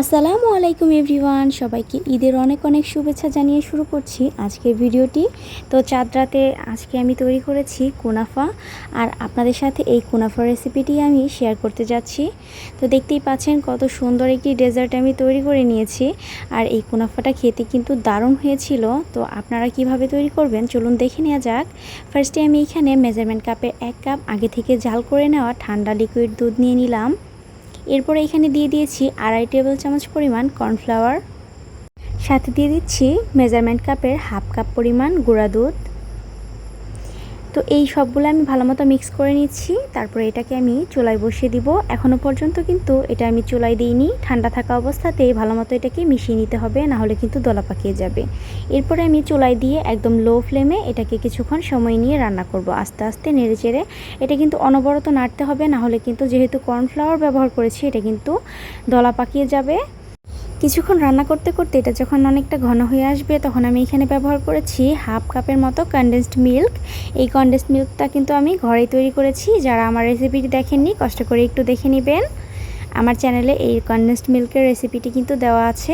আসসালামু আলাইকুম এভরিওয়ান, সবাইকে ঈদের অনেক অনেক শুভেচ্ছা জানিয়ে শুরু করছি আজকের ভিডিওটি। তো চাঁদ রাতে আজকে আমি তৈরি করেছি কুনাফা আর আপনাদের সাথে এই কুনাফা রেসিপিটি আমি শেয়ার করতে যাচ্ছি। তো দেখতেই পাচ্ছেন কত সুন্দর একটি ডেজার্ট আমি তৈরি করে নিয়েছি আর এই কুনাফাটা খেতে কিন্তু দারুণ হয়েছিল। তো আপনারা কীভাবে তৈরি করবেন চলুন দেখে নেওয়া যাক। ফার্স্টে আমি এখানে মেজারমেন্ট কাপের এক কাপ আগে থেকে জাল করে নেওয়া ঠান্ডা লিকুইড দুধ নিয়ে নিলাম। এরপরে এখানে দিয়ে দিয়েছি আড়াই টেবিল চামচ পরিমাণ কর্নফ্লাওয়ার। সাথে দিয়ে দিচ্ছি মেজারমেন্ট কাপের হাফ কাপ পরিমাণ গুঁড়া দুধ। তো এই সবগুলো আমি ভালো মতো মিক্স করে নিচ্ছি। তারপরে এটাকে আমি চুলায় বসিয়ে দিব। এখনও পর্যন্ত কিন্তু এটা আমি চুলায় দিইনি। ঠান্ডা থাকা অবস্থাতেই ভালো মতো এটাকে মিশিয়ে নিতে হবে, না হলে কিন্তু দলা পাকিয়ে যাবে। এরপরে আমি চুলায় দিয়ে একদম লো ফ্লেমে এটাকে কিছুক্ষণ সময় নিয়ে রান্না করব। আস্তে আস্তে নেড়ে চেড়ে এটা কিন্তু অনবরত নাড়তে হবে, না হলে কিন্তু যেহেতু কর্নফ্লাওয়ার ব্যবহার করেছি, এটা কিন্তু দলা পাকিয়ে যাবে। কিছুক্ষণ রান্না করতে করতে এটা যখন অনেকটা ঘন হয়ে আসবে, তখন আমি এখানে ব্যবহার করেছি হাফ কাপের মতো কনডেন্সড মিল্ক এই কনডেন্সড মিল্কটা কিন্তু আমি ঘরেই তৈরি করেছি। যারা আমার রেসিপিটি দেখেননি, কষ্ট করে একটু দেখে নেবেন। আমার চ্যানেলে এই কনডেন্সড মিল্কের রেসিপিটি কিন্তু দেওয়া আছে।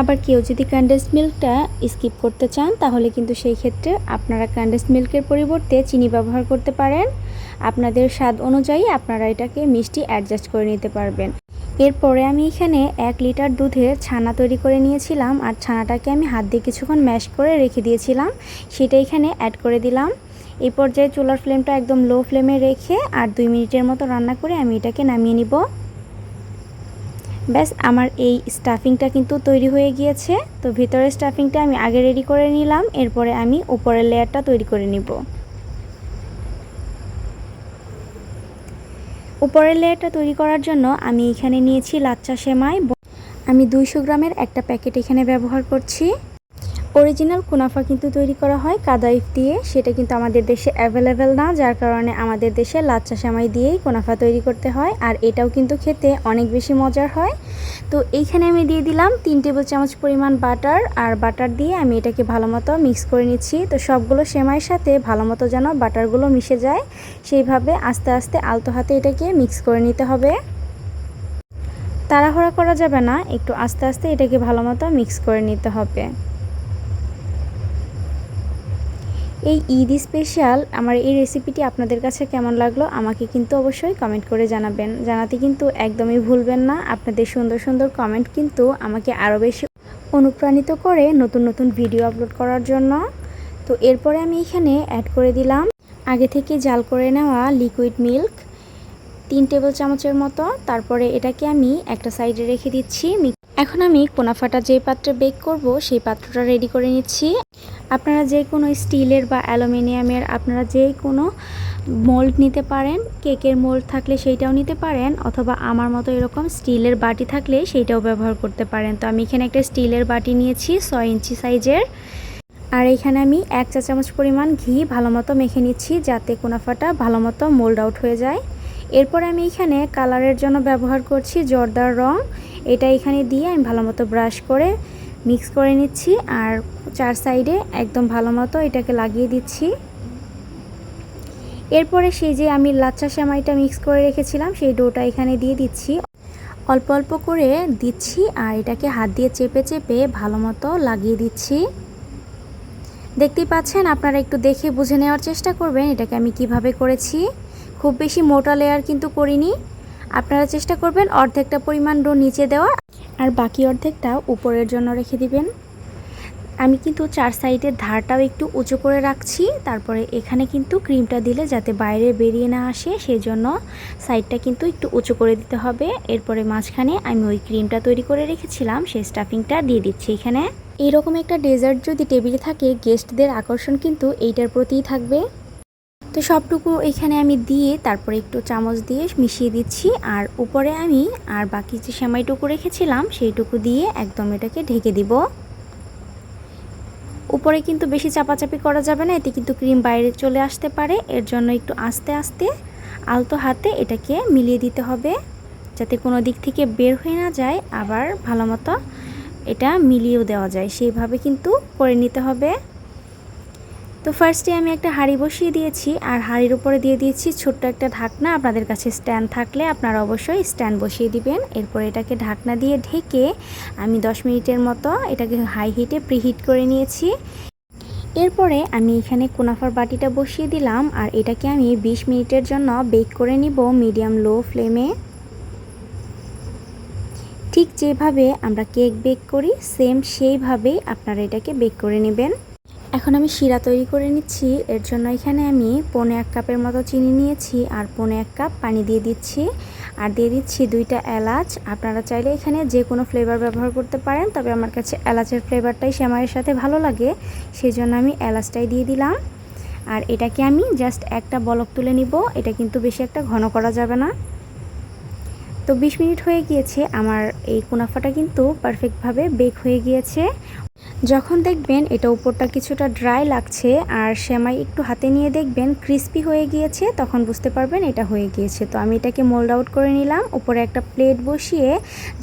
আবার কেউ যদি কনডেন্সড মিল্কটা স্কিপ করতে চান, তাহলে কিন্তু সেই ক্ষেত্রে আপনারা কনডেন্সড মিল্কের পরিবর্তে চিনি ব্যবহার করতে পারেন। আপনাদের স্বাদ অনুযায়ী আপনারা এটাকে মিষ্টি অ্যাডজাস্ট করে নিতে পারবেন। এরপরে আমি এখানে এক লিটার দুধের ছানা তৈরি করে নিয়েছিলাম আর ছানাটাকে আমি হাত দিয়ে কিছুক্ষণ ম্যাশ করে রেখে দিয়েছিলাম। সেটা এখানে অ্যাড করে দিলাম। এই পর্যায়ে চুলার ফ্লেমটা একদম লো ফ্লেমে রেখে আর দুই মিনিটের মতো রান্না করে আমি এটাকে নামিয়ে নিব। ব্যাস, আমার এই স্টাফিংটা কিন্তু তৈরি হয়ে গিয়েছে। তো ভিতরের স্টাফিংটা আমি আগে রেডি করে নিলাম। এরপরে আমি উপরের লেয়ারটা তৈরি করে নিব। উপরের লেয়ারটা তৈরি করার জন্য আমি এখানে নিয়েছি লাচ্চা সেমাই। আমি দুইশো গ্রামের একটা প্যাকেট এখানে ব্যবহার করছি। অরিজিনাল কুনাফা কিন্তু তৈরি করা হয় কাদাইফ দিয়ে। সেটা কিন্তু আমাদের দেশে অ্যাভেলেবেল না, যার কারণে আমাদের দেশে লাচ্চা সেমাই দিয়েই কুনাফা তৈরি করতে হয়, আর এটাও কিন্তু খেতে অনেক বেশি মজার হয়। তো এইখানে আমি দিয়ে দিলাম তিন টেবিল চামচ পরিমাণ বাটার, আর বাটার দিয়ে আমি এটাকে ভালো মতো মিক্স করে নিচ্ছি। তো সবগুলো সেমাইয়ের সাথে ভালো মতো যেন বাটারগুলো মিশে যায়, সেইভাবে আস্তে আস্তে আলতো হাতে এটাকে মিক্স করে নিতে হবে। তাড়াহুড়া করা যাবে না, একটু আস্তে আস্তে এটাকে ভালো মতো মিক্স করে নিতে হবে। এই ঈদ স্পেশাল আমার এই রেসিপিটি আপনাদের কাছে কেমন লাগল আমাকে কিন্তু অবশ্যই কমেন্ট করে জানাবেন। জানাতে কিন্তু একদমই ভুলবেন না। আপনাদের সুন্দর সুন্দর কমেন্ট কিন্তু আমাকে আরও বেশি অনুপ্রাণিত করে নতুন নতুন ভিডিও আপলোড করার জন্য। তো এরপরে আমি এখানে অ্যাড করে দিলাম আগে থেকে জাল করে নেওয়া লিকুইড মিল্ক তিন টেবিল চামচের মতো। তারপরে এটাকে আমি একটা সাইডে রেখে দিচ্ছি। এখন আমি কোনাফাটা যে পাত্রে বেক করব, সেই পাত্রটা রেডি করে নিচ্ছি। আপনারা যে কোনো স্টিলের বা অ্যালুমিনিয়ামের, আপনারা যে কোনো মোল্ড নিতে পারেন, কেকের মোল্ড থাকলে সেইটাও নিতে পারেন, অথবা আমার মতো এরকম স্টিলের বাটি থাকলে সেইটাও ব্যবহার করতে পারেন। তো আমি এখানে একটা স্টিলের বাটি নিয়েছি, ছয় ইঞ্চি সাইজের। আর এখানে আমি এক চা চামচ পরিমাণ ঘি ভালো মতো মেখে নিচ্ছি, যাতে কোনাফাটা ভালো মতো মোল্ড আউট হয়ে যায়। এরপর আমি এখানে কালারের জন্য ব্যবহার করছি জর্দার রং। এটা এখানে দিয়ে আমি ভালো মতো ব্রাশ করে মিক্স করে নিচ্ছি আর চার সাইডে একদম ভালো মতো এটাকে লাগিয়ে দিচ্ছি। এরপরে সেই যে আমি লাচ্চা সেমাইটা মিক্স করে রেখেছিলাম, সেই ডোটা এখানে দিয়ে দিচ্ছি। অল্প অল্প করে দিচ্ছি আর এটাকে হাত দিয়ে চেপে চেপে ভালো মতো লাগিয়ে দিচ্ছি। দেখতেই পাচ্ছেন, আপনারা একটু দেখে বুঝে নেওয়ার চেষ্টা করবেন এটাকে আমি কীভাবে করেছি। খুব বেশি মোটা লেয়ার কিন্তু করিনি। আপনারা চেষ্টা করবেন অর্ধেকটা পরিমাণ ডো নিচে দেওয়া আর বাকি অর্ধেকটা উপরের জন্য রেখে দিবেন। আমি কিন্তু চার সাইডের ধারটাও একটু উঁচু করে রাখছি। তারপরে এখানে কিন্তু ক্রিমটা দিলে যাতে বাইরে বেরিয়ে না আসে সেই জন্য সাইডটা কিন্তু একটু উঁচু করে দিতে হবে। এরপরে মাঝখানে আমি ওই ক্রিমটা তৈরি করে রেখেছিলাম সেই স্টাফিংটা দিয়ে দিচ্ছি এখানে। এইরকম একটা ডেজার্ট যদি টেবিলে থাকে, গেস্টদের আকর্ষণ কিন্তু এইটার প্রতিই থাকবে। তো সবটুকু এখানে আমি দিয়ে তারপরে একটু চামচ দিয়ে মিশিয়ে দিচ্ছি। আর উপরে আমি আর বাকি যে সেমাইটুকু রেখেছিলাম সেইটুকু দিয়ে একদম এটাকে ঢেকে দিব। উপরে কিন্তু বেশি চাপাচাপি করা যাবে না, এতে কিন্তু ক্রিম বাইরে চলে আসতে পারে। এর জন্য একটু আস্তে আস্তে আলতো হাতে এটাকে মিলিয়ে দিতে হবে, যাতে কোনো দিক থেকে বের হয়ে না যায়, আবার ভালো মতো এটা মিলিয়েও দেওয়া যায়। সেইভাবে কিন্তু করে নিতে হবে। তো ফার্স্টে আমি একটা হাঁড়ি বসিয়ে দিয়েছি, আর হাঁড়ির উপরে দিয়ে দিয়েছি ছোট্ট একটা ঢাকনা। আপনাদের কাছে স্ট্যান্ড থাকলে আপনারা অবশ্যই স্ট্যান্ড বসিয়ে দিবেন। এরপর এটাকে ঢাকনা দিয়ে ঢেকে আমি 10 মিনিটের মতো এটাকে হাই হিটে প্রিহিট করে নিয়েছি। এরপরে আমি এখানে কুনাফার বাটিটা বসিয়ে দিলাম, আর এটাকে আমি 20 মিনিটের জন্য বেক করে নিব মিডিয়াম লো ফ্লেমে ঠিক যেভাবে আমরা কেক বেক করি সেম সেইভাবেই আপনারা এটাকে বেক করে নেবেন। এখন আমি শিরা তৈরি করে নিচ্ছি। এর জন্য এখানে আমি পনে এক কাপের মতো চিনি নিয়েছি আর পনে এক কাপ পানি দিয়ে দিচ্ছি। আর দিয়ে দিচ্ছি দুইটা এলাচ। আপনারা চাইলে এখানে যে কোনো ফ্লেভার ব্যবহার করতে পারেন, তবে আমার কাছে এলাচের ফ্লেভারটাই শ্যামাইয়ের সাথে ভালো লাগে। সেই জন্য আমি এলাচটাই দিয়ে দিলাম। আর এটাকে আমি জাস্ট একটা বলক তুলে নিব। এটা কিন্তু বেশি একটা ঘন করা যাবে না। তো 20 মিনিট হয়ে গিয়েছে। আমার এই কুনাফাটা কিন্তু পারফেক্টভাবে বেক হয়ে গিয়েছে। যখন দেখবেন এটা উপরটা কিছুটা ড্রাই লাগছে আর সেমাই একটু হাতে নিয়ে দেখবেন ক্রিস্পি হয়ে গিয়েছে, তখন বুঝতে পারবেন এটা হয়ে গিয়েছে। তো আমি এটাকে মোল্ড আউট করে নিলাম, উপরে একটা প্লেট বসিয়ে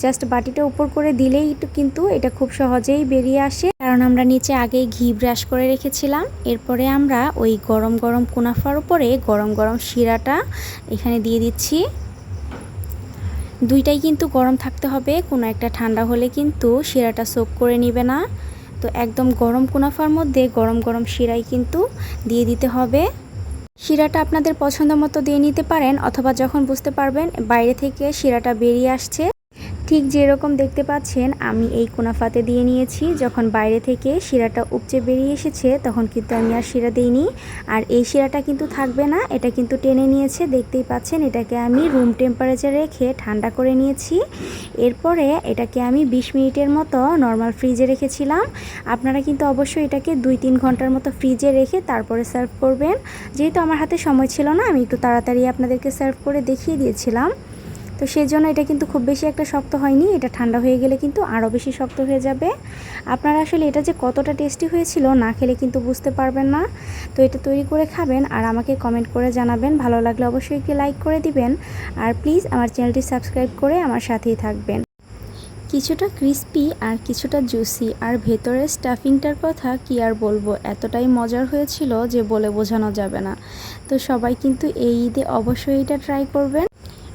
জাস্ট বাটিটা উপর করে দিলেই একটু কিন্তু এটা খুব সহজেই বেরিয়ে আসে। কারণ আমরা নিচে আগেই ঘি ব্রাশ করে রেখেছিলাম। এরপরে আমরা ওই গরম গরম কুনাফার উপরে গরম গরম শিরাটা এখানে দিয়ে দিচ্ছি। দুইটাই কিন্তু গরম থাকতে হবে, কোনো একটা ঠান্ডা হলে কিন্তু শিরাটা সোক করে নিবে না। তো একদম গরম কুনাফার মধ্যে গরম গরম শিরাই কিন্তু দিয়ে দিতে হবে। শিরাটা আপনাদের পছন্দ মতো দিয়ে নিতে পারেন অথবা যখন বুঝতে পারবেন বাইরে থেকে শিরাটা বেরিয়ে আসছে। ঠিক যেরকম দেখতে পাচ্ছেন, আমি এই কোনাফাতে দিয়ে নিয়েছি। যখন বাইরে থেকে শিরাটা উপচে বেরিয়ে এসেছে, তখন কিন্তু আমি আর শিরা দিইনি। আর এই শিরাটা কিন্তু থাকবে না, এটা কিন্তু টেনে নিয়েছে। দেখতেই পাচ্ছেন, এটাকে আমি রুম টেম্পারেচার রেখে ঠান্ডা করে নিয়েছি। এরপরে এটাকে আমি 20 মিনিটের মতো নর্মাল ফ্রিজে রেখেছিলাম। আপনারা কিন্তু অবশ্যই এটাকে দুই তিন ঘণ্টার মতো ফ্রিজে রেখে তারপরে সার্ভ করবেন। যেহেতু আমার হাতে সময় ছিল না, আমি একটু তাড়াতাড়ি আপনাদেরকে সার্ভ করে দেখিয়ে দিয়েছিলাম। তো সেই জন্য এটা কিন্তু খুব বেশি একটা শক্ত হয়নি, এটা ঠান্ডা হয়ে গেলে কিন্তু আরও বেশি শক্ত হয়ে যাবে। আপনারা আসলে এটা যে কতটা টেস্টি হয়েছিল না খেলে কিন্তু বুঝতে পারবেন না। তো এটা তৈরি করে খাবেন আর আমাকে কমেন্ট করে জানাবেন। ভালো লাগলে অবশ্যই একটি লাইক করে দিবেন। আর প্লিজ আমার চ্যানেলটি সাবস্ক্রাইব করে আমার সাথেই থাকবেন। কিছুটা ক্রিস্পি আর কিছুটা জুসি আর ভেতরের স্টাফিংটার কথা কি আর বলব? এতটাই মজার হয়েছিল যে বলে বোঝানো যাবে না। তো সবাই কিন্তু এই ঈদে অবশ্যই এটা ট্রাই করবেন।